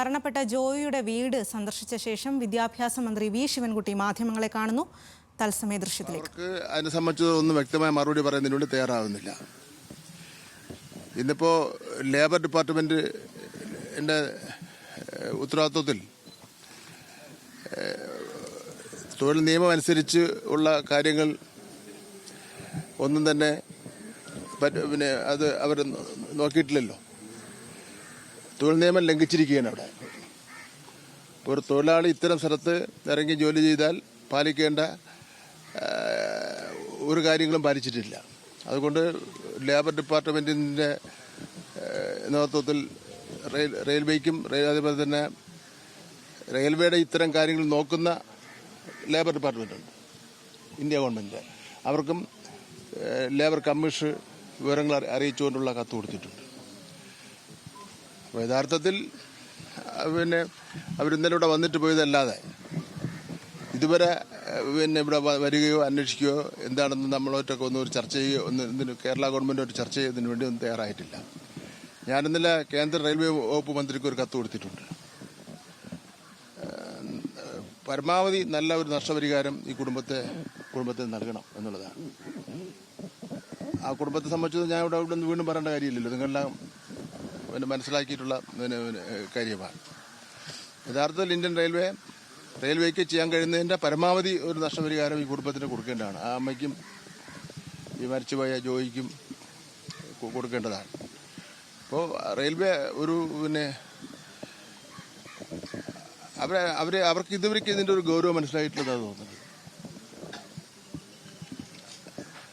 മരണപ്പെട്ട ജോയിയുടെ വീട് സന്ദർശിച്ച ശേഷം വിദ്യാഭ്യാസ മന്ത്രി വി ശിവൻകുട്ടി മാധ്യമങ്ങളെ കാണുന്നു. തത്സമയ ദൃശ്യത്തിലേക്ക്. അതിനെ സംബന്ധിച്ച് ഒന്നും വ്യക്തമായ മറുപടി പറയുന്നതിന് വേണ്ടി തയ്യാറാവുന്നില്ല. ഇന്നിപ്പോൾ ലേബർ ഡിപ്പാർട്ട്മെന്റ് എന്റെ ഉത്തരവാദിത്വത്തിൽ തൊഴിൽ നിയമം അനുസരിച്ച് ഉള്ള കാര്യങ്ങൾ ഒന്നും തന്നെ പിന്നെ അത് അവർ നോക്കിയിട്ടില്ലല്ലോ. തൊഴിൽ നിയമം ലംഘിച്ചിരിക്കുകയാണ് അവിടെ. ഇപ്പോൾ ഒരു തൊഴിലാളി ഇത്തരം സ്ഥലത്ത് ഇറങ്ങി ജോലി ചെയ്താൽ പാലിക്കേണ്ട ഒരു കാര്യങ്ങളും പാലിച്ചിട്ടില്ല. അതുകൊണ്ട് ലേബർ ഡിപ്പാർട്ട്മെന്റിന്റെ നേതൃത്വത്തിൽ റെയിൽ റെയിൽവേക്കും റെയിൽ അതേപോലെ തന്നെ റെയിൽവേയുടെ ഇത്തരം കാര്യങ്ങൾ നോക്കുന്ന ലേബർ ഡിപ്പാർട്ട്മെന്റ് ഉണ്ട്. ഇന്ത്യ ഗവൺമെന്റ് അവർക്കും ലേബർ കമ്മീഷൻ വിവരങ്ങൾ അറിയിച്ചുകൊണ്ടുള്ള കത്ത് കൊടുത്തിട്ടുണ്ട്. അപ്പോൾ യഥാർത്ഥത്തിൽ പിന്നെ അവരിന്നലെ ഇവിടെ വന്നിട്ട് പോയതല്ലാതെ ഇതുവരെ പിന്നെ ഇവിടെ വരികയോ അന്വേഷിക്കുകയോ എന്താണെന്ന് നമ്മളൊറ്റൊക്കെ ഒന്ന് ഒരു ചർച്ച ചെയ്യുകയോ ഒന്ന് ഇതിന് കേരള ഗവൺമെന്റ് ഒരു ചർച്ച ചെയ്യുന്നതിന് വേണ്ടി ഒന്നും തയ്യാറായിട്ടില്ല. ഞാനിന്നലെ കേന്ദ്ര റെയിൽവേ വകുപ്പ് മന്ത്രിക്ക് ഒരു കത്ത് കൊടുത്തിട്ടുണ്ട്. പരമാവധി നല്ല ഒരു നഷ്ടപരിഹാരം ഈ കുടുംബത്തെ കുടുംബത്തിന് നൽകണം എന്നുള്ളതാണ്. ആ കുടുംബത്തെ സംബന്ധിച്ച് ഞാൻ ഇവിടെ ഇവിടെ വീണ്ടും പറയേണ്ട കാര്യമില്ലല്ലോ. നിങ്ങളെല്ലാം പിന്നെ മനസ്സിലാക്കിയിട്ടുള്ള പിന്നെ കാര്യമാണ്. യഥാർത്ഥത്തിൽ ഇന്ത്യൻ റെയിൽവേ റെയിൽവേക്ക് ചെയ്യാൻ കഴിയുന്നതിന്റെ പരമാവധി ഒരു നഷ്ടപരിഹാരം ഈ കുടുംബത്തിന് കൊടുക്കേണ്ടതാണ്. ആ അമ്മയ്ക്കും ഈ മരിച്ചുപോയ ജോയിക്കും കൊടുക്കേണ്ടതാണ്. അപ്പോൾ റെയിൽവേ ഒരു പിന്നെ അവരെ അവർ അവർക്ക് ഇതുവരെയ്ക്ക് ഇതിന്റെ ഒരു ഗൗരവം മനസ്സിലായിട്ടുള്ളതാണ് തോന്നുന്നത്.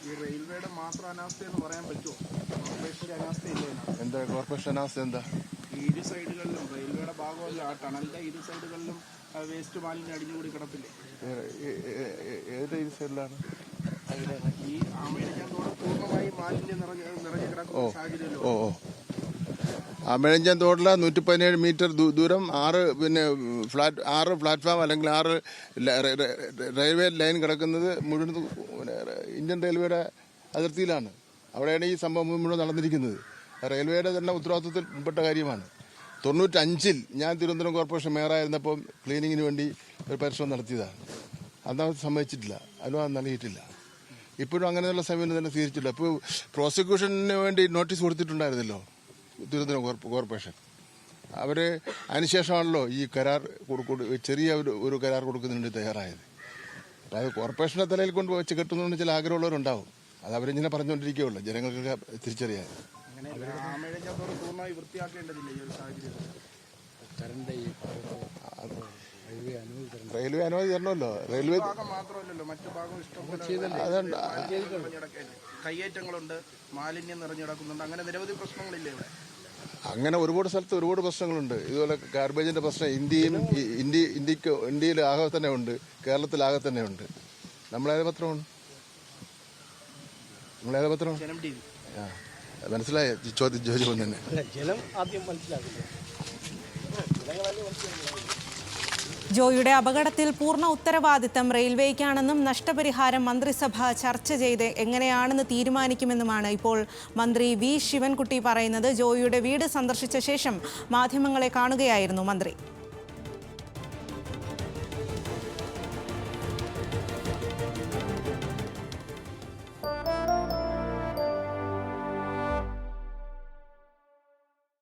ഈ റെയിൽവേയുടെ മാത്രം അനാസ്ഥ എന്ന് പറയാൻ പറ്റുമോ? കോർപ്പറേഷന്റെ അനാസ്ഥയില്ലേ ഇതിനകത്ത്? എന്താ കോർപ്പറേഷൻ അനാസ്ഥ എന്താ? ഈ ഇരു സൈഡുകളിലും റെയിൽവേയുടെ ഭാഗമല്ല ആ ടണലിന്റെ ഇരു സൈഡുകളിലും വേസ്റ്റ് മാലിന്യം അടിഞ്ഞുകൂടി കിടപ്പില്ലേ? ഏത് ഈ സൈഡിലാണ്? ഈ അമേരിക്കൻ തോട് പൂർണമായി മാലിന്യം നിറഞ്ഞ് നിറഞ്ഞു കിടക്കുന്ന സാഹചര്യമല്ലോ? ഓ തോട്ടിൽ നൂറ്റി പതിനേഴ് മീറ്റർ ദൂരം ആറ് പിന്നെ ഫ്ലാറ്റ് ആറ് പ്ലാറ്റ്ഫോം അല്ലെങ്കിൽ ആറ് റെയിൽവേ ലൈൻ കിടക്കുന്നത് മുഴുവൻ ഇന്ത്യൻ റെയിൽവേയുടെ അതിർത്തിയിലാണ്. അവിടെയാണ് ഈ സംഭവം മുഴുവൻ നടന്നിരിക്കുന്നത്. റെയിൽവേയുടെ തന്നെ ഉത്തരവാദിത്വത്തിൽ ഉൾപ്പെട്ട കാര്യമാണ്. തൊണ്ണൂറ്റഞ്ചിൽ ഞാൻ തിരുവനന്തപുരം കോർപ്പറേഷൻ മേയറായിരുന്നപ്പോൾ ക്ലീനിങ്ങിന് വേണ്ടി ഒരു പരിശ്രമം നടത്തിയതാണ്. അന്നത് സമ്മതിച്ചിട്ടില്ല. അനുവാദം നൽകിയിട്ടില്ല. ഇപ്പോഴും അങ്ങനെയുള്ള സമയം തന്നെ സ്വീകരിച്ചിട്ടില്ല. ഇപ്പോൾ പ്രോസിക്യൂഷന് വേണ്ടി നോട്ടീസ് കൊടുത്തിട്ടുണ്ടായിരുന്നല്ലോ. തിരുവനന്തപുരം കോർപ്പ- കോർപ്പറേഷൻ. അവർ അതിനുശേഷമാണല്ലോ ഈ കരാർ ചെറിയ ഒരു ഒരു കരാർ കൊടുക്കുന്നതിന് വേണ്ടി തയ്യാറായത്. അപ്പോൾ അത് കോർപ്പറേഷന്റെ തലയിൽ കൊണ്ട് വെച്ച് കെട്ടുന്നതിന് ചില ആഗ്രഹമുള്ളവരുണ്ടാവും. അത് അവരിങ്ങനെ പറഞ്ഞുകൊണ്ടിരിക്കുകയുള്ളൂ. ജനങ്ങൾക്ക് തിരിച്ചറിയാൻ. റെയിൽവേ അനുമതി തരണമല്ലോ റെയിൽവേ അതുണ്ട് മാലിന്യം നിറഞ്ഞു കിടക്കുന്നുണ്ട്. അങ്ങനെ നിരവധി പ്രശ്നങ്ങളില്ലേ ഇവിടെ? അങ്ങനെ ഒരുപാട് സ്ഥലത്ത് ഒരുപാട് പ്രശ്നങ്ങളുണ്ട്. ഇതുപോലെ ഗാർബേജിന്റെ പ്രശ്നം ഇന്ത്യയും ഇന്ത്യ ഇന്ത്യയ്ക്ക് ഇന്ത്യയിൽ ആകെ തന്നെ ഉണ്ട്. കേരളത്തിൽ ആകെ തന്നെ ഉണ്ട്. നമ്മളേത് പത്രമാണ്? നമ്മളേത് പത്രമാണ്? മനസ്സിലായ? ചോദ്യം ചോദിച്ചു തന്നെ. ജലം ആദ്യം മനസ്സിലാക്കില്ല. ജോയിയുടെ അപകടത്തിൽ പൂർണ ഉത്തരവാദിത്തം റെയിൽവേക്കാണെന്നും നഷ്ടപരിഹാരം മന്ത്രിസഭ ചർച്ച ചെയ്ത് എങ്ങനെയാണെന്ന് തീരുമാനിക്കുമെന്നുമാണ് ഇപ്പോൾ മന്ത്രി വി ശിവൻകുട്ടി പറയുന്നത്. ജോയിയുടെ വീട് സന്ദർശിച്ച ശേഷം മാധ്യമങ്ങളെ കാണുകയായിരുന്നു മന്ത്രി.